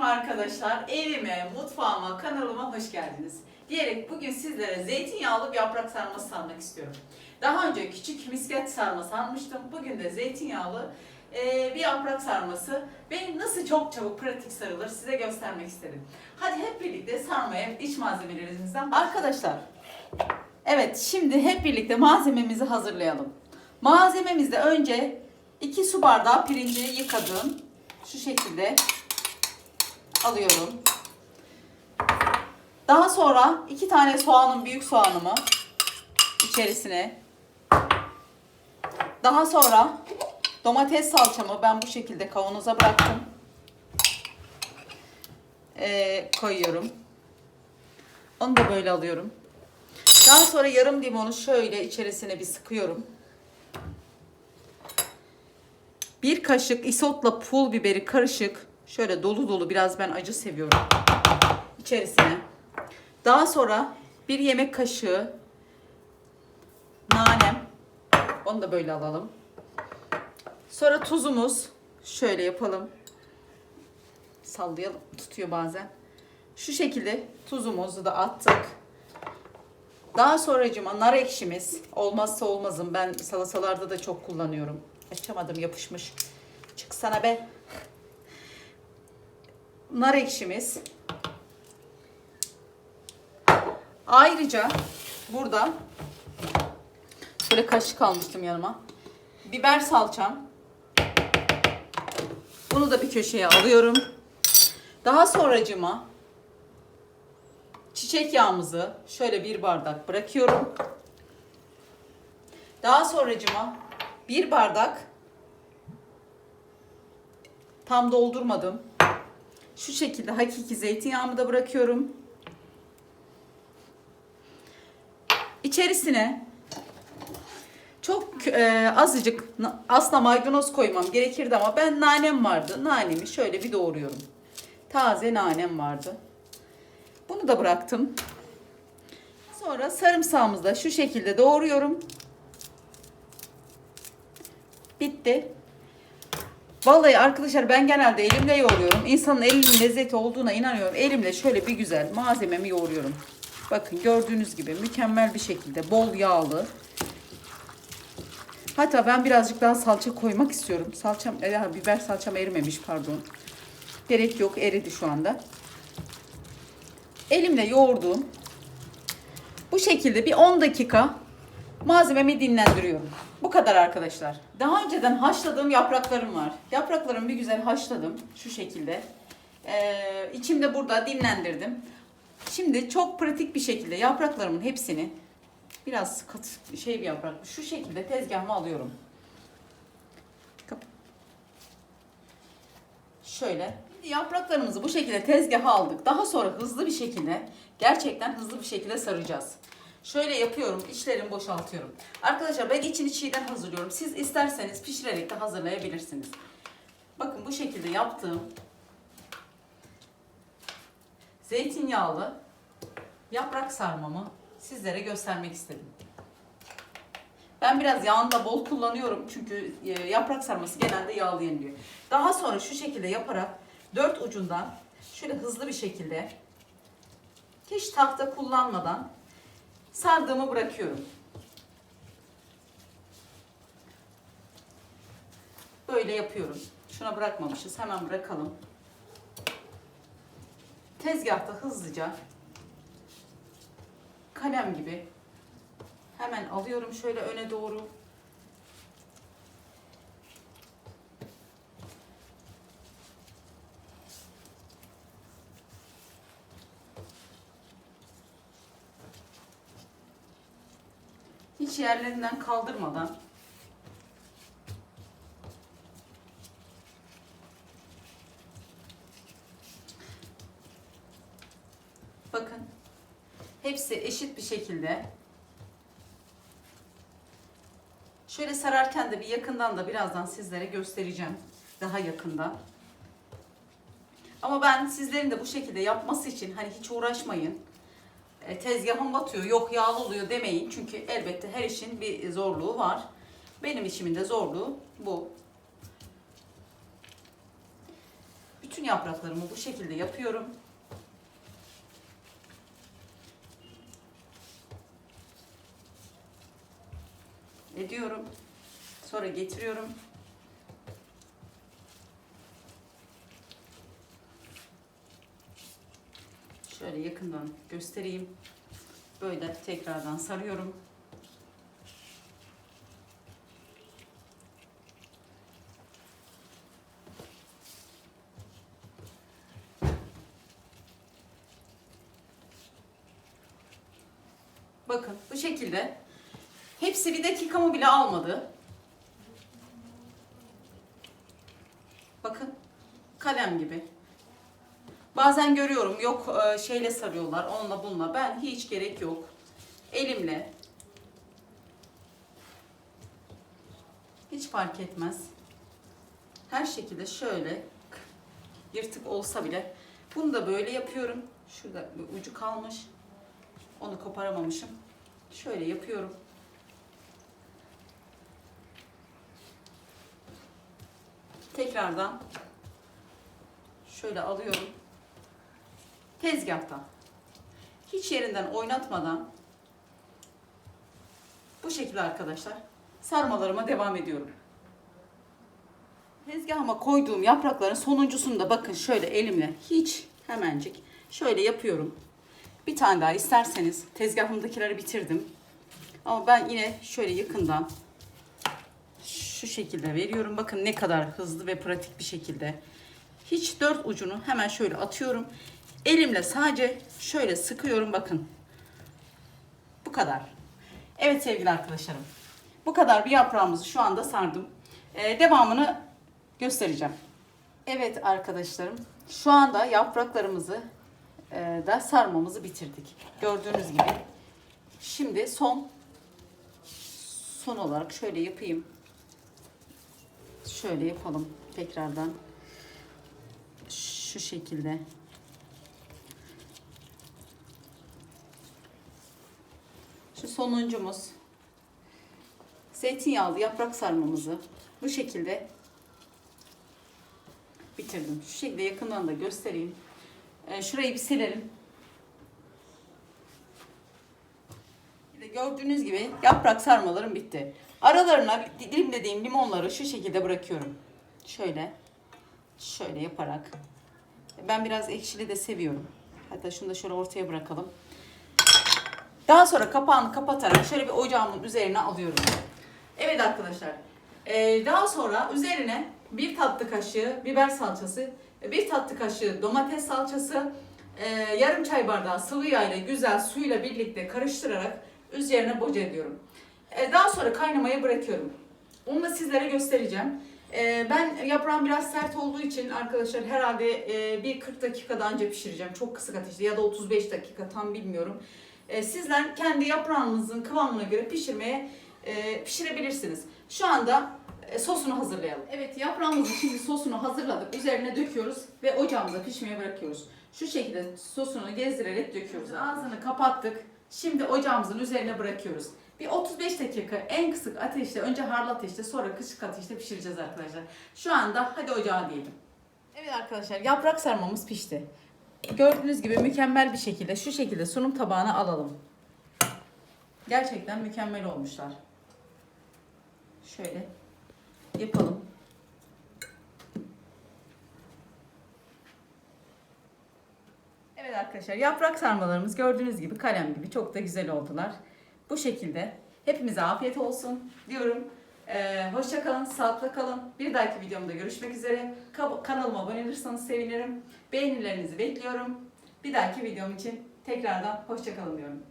Selamünaleyküm arkadaşlar. Evime, mutfağıma, kanalıma hoş geldiniz. Diyerek bugün sizlere zeytinyağlı bir yaprak sarması sarmak istiyorum. Daha önce küçük misket sarma sarmıştım. Bugün de zeytinyağlı e, bir yaprak sarması. Benim nasıl çok çabuk pratik sarılır size göstermek istedim. Hadi hep birlikte sarmaya iç malzemelerimizden Arkadaşlar, evet şimdi hep birlikte malzememizi hazırlayalım. Malzememizde önce 2 su bardağı pirinci yıkadım. Şu şekilde alıyorum. Daha sonra iki tane soğanın büyük soğanımı içerisine. Daha sonra domates salçamı ben bu şekilde kavanoza bıraktım. Ee, koyuyorum. Onu da böyle alıyorum. Daha sonra yarım limonu şöyle içerisine bir sıkıyorum. Bir kaşık isotla pul biberi karışık. Şöyle dolu dolu biraz ben acı seviyorum. İçerisine. Daha sonra bir yemek kaşığı nanem. Onu da böyle alalım. Sonra tuzumuz. Şöyle yapalım. Sallayalım. Tutuyor bazen. Şu şekilde tuzumuzu da attık. Daha sonracıma nar ekşimiz. Olmazsa olmazım. Ben salatalarda da çok kullanıyorum. Açamadım yapışmış. Çıksana be. Nar ekşimiz. Ayrıca burada şöyle kaşık almıştım yanıma. Biber salçam. Bunu da bir köşeye alıyorum. Daha sonracıma çiçek yağımızı şöyle bir bardak bırakıyorum. Daha sonracıma bir bardak tam doldurmadım. Şu şekilde hakiki zeytinyağımı da bırakıyorum. İçerisine çok e, azıcık aslında maydanoz koymam gerekirdi ama ben nanem vardı. Nanemi şöyle bir doğruyorum. Taze nanem vardı. Bunu da bıraktım. Sonra sarımsağımızı da şu şekilde doğruyorum. Bitti. Vallahi arkadaşlar ben genelde elimle yoğuruyorum. İnsanın elinin lezzeti olduğuna inanıyorum. Elimle şöyle bir güzel malzememi yoğuruyorum. Bakın gördüğünüz gibi mükemmel bir şekilde bol yağlı. Hatta ben birazcık daha salça koymak istiyorum. Salçam, e, biber salçam erimemiş pardon. Gerek yok eridi şu anda. Elimle yoğurduğum bu şekilde bir 10 dakika malzememi dinlendiriyorum. Bu kadar arkadaşlar. Daha önceden haşladığım yapraklarım var. Yapraklarımı bir güzel haşladım şu şekilde. Ee, içimde burada dinlendirdim. Şimdi çok pratik bir şekilde yapraklarımın hepsini biraz katı şey bir yaprak şu şekilde tezgahıma alıyorum. Şöyle yapraklarımızı bu şekilde tezgaha aldık. Daha sonra hızlı bir şekilde gerçekten hızlı bir şekilde saracağız. Şöyle yapıyorum, içlerini boşaltıyorum. Arkadaşlar ben içini çiğden hazırlıyorum. Siz isterseniz pişirerek de hazırlayabilirsiniz. Bakın bu şekilde yaptığım zeytinyağlı yaprak sarmamı sizlere göstermek istedim. Ben biraz yağını da bol kullanıyorum çünkü e, yaprak sarması genelde yağlı yeniliyor. Daha sonra şu şekilde yaparak dört ucundan şöyle hızlı bir şekilde hiç tahta kullanmadan sardığımı bırakıyorum. Böyle yapıyorum. Şuna bırakmamışız. Hemen bırakalım. Tezgahta hızlıca kalem gibi hemen alıyorum şöyle öne doğru. Yerlerinden kaldırmadan bakın hepsi eşit bir şekilde şöyle sararken de bir yakından da birazdan sizlere göstereceğim daha yakından. Ama ben sizlerin de bu şekilde yapması için hani hiç uğraşmayın. E, tezgahım batıyor, yok yağlı oluyor demeyin. Çünkü elbette her işin bir zorluğu var. Benim işimin de zorluğu bu. Bütün Bütün yapraklarımı bu şekilde yapıyorum. Ediyorum. Sonra getiriyorum. Şöyle yakından göstereyim. Böyle tekrardan sarıyorum. Bakın bu şekilde. Hepsi bir dakikamı bile almadı. Bakın kalem gibi. Bazen görüyorum yok e, şeyle sarıyorlar onunla bununla. Ben hiç gerek yok. Elimle. Hiç fark etmez. Her şekilde şöyle yırtık olsa bile bunu da böyle yapıyorum. Şurada ucu kalmış. Onu koparamamışım. Şöyle yapıyorum. Tekrardan şöyle alıyorum. Tezgahtan. Hiç yerinden oynatmadan bu şekilde arkadaşlar sarmalarıma devam ediyorum. Tezgahıma koyduğum yaprakların sonuncusunu da bakın şöyle elimle hiç hemencik şöyle yapıyorum. Bir tane daha isterseniz tezgahımdakileri bitirdim. Ama ben yine şöyle yakından şu şekilde veriyorum. Bakın ne kadar hızlı ve pratik bir şekilde. Hiç dört ucunu hemen şöyle atıyorum. Elimle sadece şöyle sıkıyorum bakın. Bu kadar. Evet sevgili arkadaşlarım. Bu kadar bir yaprağımızı şu anda sardım. Ee, devamını göstereceğim. Evet arkadaşlarım. Şu anda yapraklarımızı e, da sarmamızı bitirdik. Gördüğünüz gibi. Şimdi son son olarak şöyle yapayım. Şöyle yapalım tekrardan. Şu şekilde. Şu sonuncumuz. Zeytinyağlı yaprak sarmamızı bu şekilde bitirdim. Şu şekilde yakından da göstereyim. Ee, şurayı bir silelim. Gördüğünüz gibi yaprak sarmalarım bitti. Aralarına dilimlediğim limonları şu şekilde bırakıyorum. Şöyle. Şöyle yaparak. Ben biraz ekşili de seviyorum. Hatta şunu da şöyle ortaya bırakalım. Daha sonra kapağını kapatarak şöyle bir ocağımın üzerine alıyorum. Evet arkadaşlar. Ee, daha sonra üzerine bir tatlı kaşığı biber salçası, bir tatlı kaşığı domates salçası, e, yarım çay bardağı sıvı yağ ile güzel suyla birlikte karıştırarak üzerine boca ediyorum. E, daha sonra kaynamaya bırakıyorum. Onu da sizlere göstereceğim. E, ben yaprağım biraz sert olduğu için arkadaşlar herhalde bir 40 dakikada önce pişireceğim. Çok kısık ateşte ya da 35 dakika tam bilmiyorum. E, sizler kendi yaprağınızın kıvamına göre pişirmeye e, pişirebilirsiniz. Şu anda e, sosunu hazırlayalım. Evet yaprağımızın şimdi sosunu hazırladık. Üzerine döküyoruz ve ocağımıza pişmeye bırakıyoruz. Şu şekilde sosunu gezdirerek döküyoruz. Ağzını kapattık. Şimdi ocağımızın üzerine bırakıyoruz. Bir 35 dakika en kısık ateşte, önce harlı ateşte sonra kısık ateşte pişireceğiz arkadaşlar. Şu anda hadi ocağa diyelim. Evet arkadaşlar yaprak sarmamız pişti. Gördüğünüz gibi mükemmel bir şekilde şu şekilde sunum tabağına alalım. Gerçekten mükemmel olmuşlar. Şöyle yapalım. Evet arkadaşlar yaprak sarmalarımız gördüğünüz gibi kalem gibi çok da güzel oldular. Bu şekilde hepimize afiyet olsun diyorum. Ee, hoşça kalın, sağlıkla kalın. Bir dahaki videomda görüşmek üzere. Ka- Kanalıma abone olursanız sevinirim. Beğenilerinizi bekliyorum. Bir dahaki videom için tekrardan hoşça kalın diyorum.